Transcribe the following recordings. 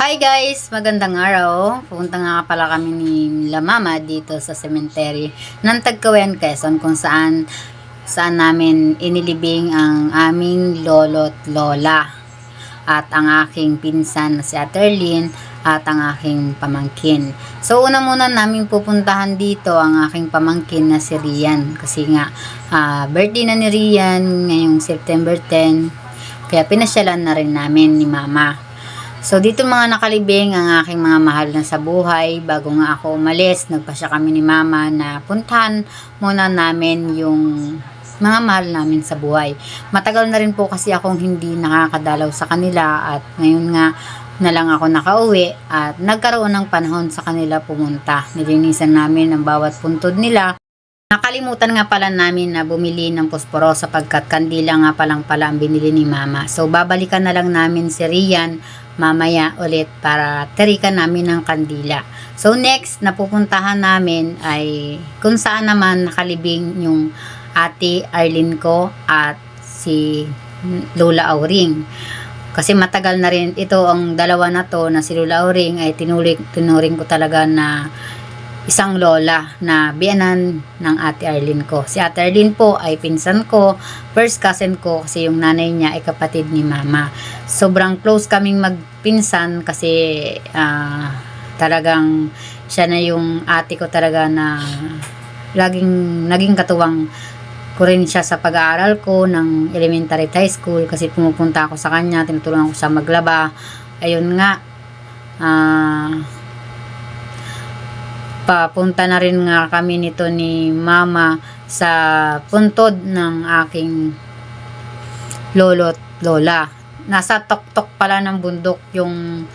Hi guys! Magandang araw. Pupunta nga pala kami ni La Mama dito sa cemetery ng Tagkawayan, Quezon kung saan saan namin inilibing ang aming lolo't lola at ang aking pinsan na si Aterlyn at ang aking pamangkin. So una muna namin pupuntahan dito ang aking pamangkin na si Rian kasi nga ah, birthday na ni Rian ngayong September 10 kaya pinasyalan na rin namin ni Mama. So dito mga nakalibing ang aking mga mahal na sa buhay. Bago nga ako umalis, nagpasya kami ni mama na puntahan muna namin yung mga mahal namin sa buhay. Matagal na rin po kasi akong hindi nakakadalaw sa kanila at ngayon nga na lang ako nakauwi at nagkaroon ng panahon sa kanila pumunta. Nilinisan namin ang bawat puntod nila. Nakalimutan nga pala namin na bumili ng posporo sapagkat kandila nga palang pala ang binili ni mama. So babalikan na lang namin si Rian mamaya ulit para tarikan namin ng kandila. So next na pupuntahan namin ay kung saan naman nakalibing yung ate Arlene ko at si Lola Auring. Kasi matagal na rin ito ang dalawa na to na si Lola Auring ay tinuring, tinuring ko talaga na isang lola na biyanan ng ate Arlene ko. Si ate Arlene po ay pinsan ko, first cousin ko kasi yung nanay niya ay kapatid ni mama. Sobrang close kaming magpinsan kasi ah, talagang siya na yung ate ko talaga na laging naging katuwang ko rin siya sa pag-aaral ko ng elementary at high school kasi pumupunta ako sa kanya, tinutulungan ko siya maglaba. Ayun nga, ah papunta na rin nga kami nito ni mama sa puntod ng aking lolo at lola. Nasa tok-tok pala ng bundok yung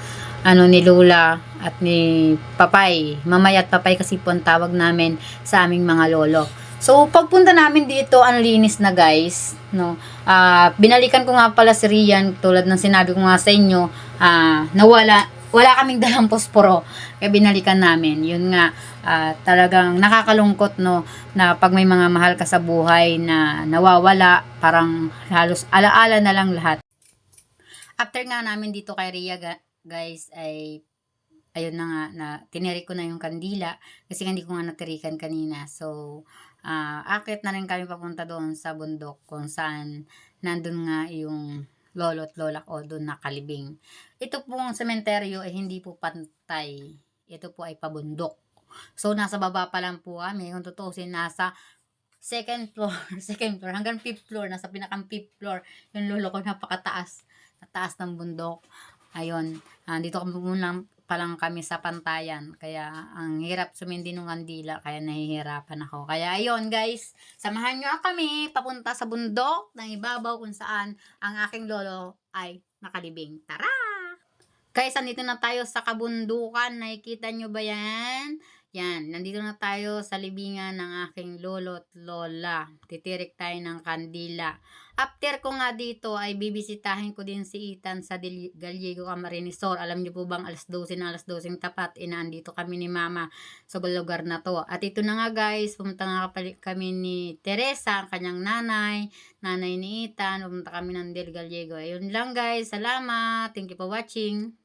ano ni Lula at ni Papay. Mamay at Papay kasi po ang tawag namin sa aming mga lolo. So, pagpunta namin dito, ang linis na guys, no. Ah, binalikan ko nga pala si Rian tulad ng sinabi ko nga sa inyo, ah, nawala wala kaming dalang posporo. Kaya binalikan namin. Yun nga, ah, talagang nakakalungkot no na pag may mga mahal ka sa buhay na nawawala, parang halos alaala na lang lahat. After nga namin dito kay Ria guys ay ayun na nga na tiniri ko na yung kandila kasi hindi ko nga natirikan kanina. So ah akit na rin kami papunta doon sa bundok kung saan nandun nga yung lolo at lola ko doon nakalibing. Ito pong sementeryo ay hindi po pantay. Ito po ay pabundok. So, nasa baba pa lang po kami. Kung tutusin, nasa second floor, second floor, hanggang fifth floor, nasa pinakang fifth floor. Yung lolo ko napakataas, sa taas ng bundok. Ayun, ah, dito kami muna pa lang kami sa pantayan. Kaya, ang hirap sumindi ng kandila, kaya nahihirapan ako. Kaya, ayun guys, samahan nyo kami papunta sa bundok ng ibabaw kung saan ang aking lolo ay nakalibing. Tara! Guys, nandito na tayo sa kabundukan. Nakikita nyo ba yan? Yan, nandito na tayo sa libingan ng aking lolo at lola. Titirik tayo ng kandila. After ko nga dito ay bibisitahin ko din si Ethan sa Del- Gallego Camarinesor. Alam niyo po bang alas 12 na alas 12 tapat, inaandito kami ni mama sa lugar na to. At ito na nga guys, pumunta nga kami ni Teresa, ang kanyang nanay, nanay ni Ethan, pumunta kami ng Del Gallego. Ayun lang guys, salamat. Thank you for watching.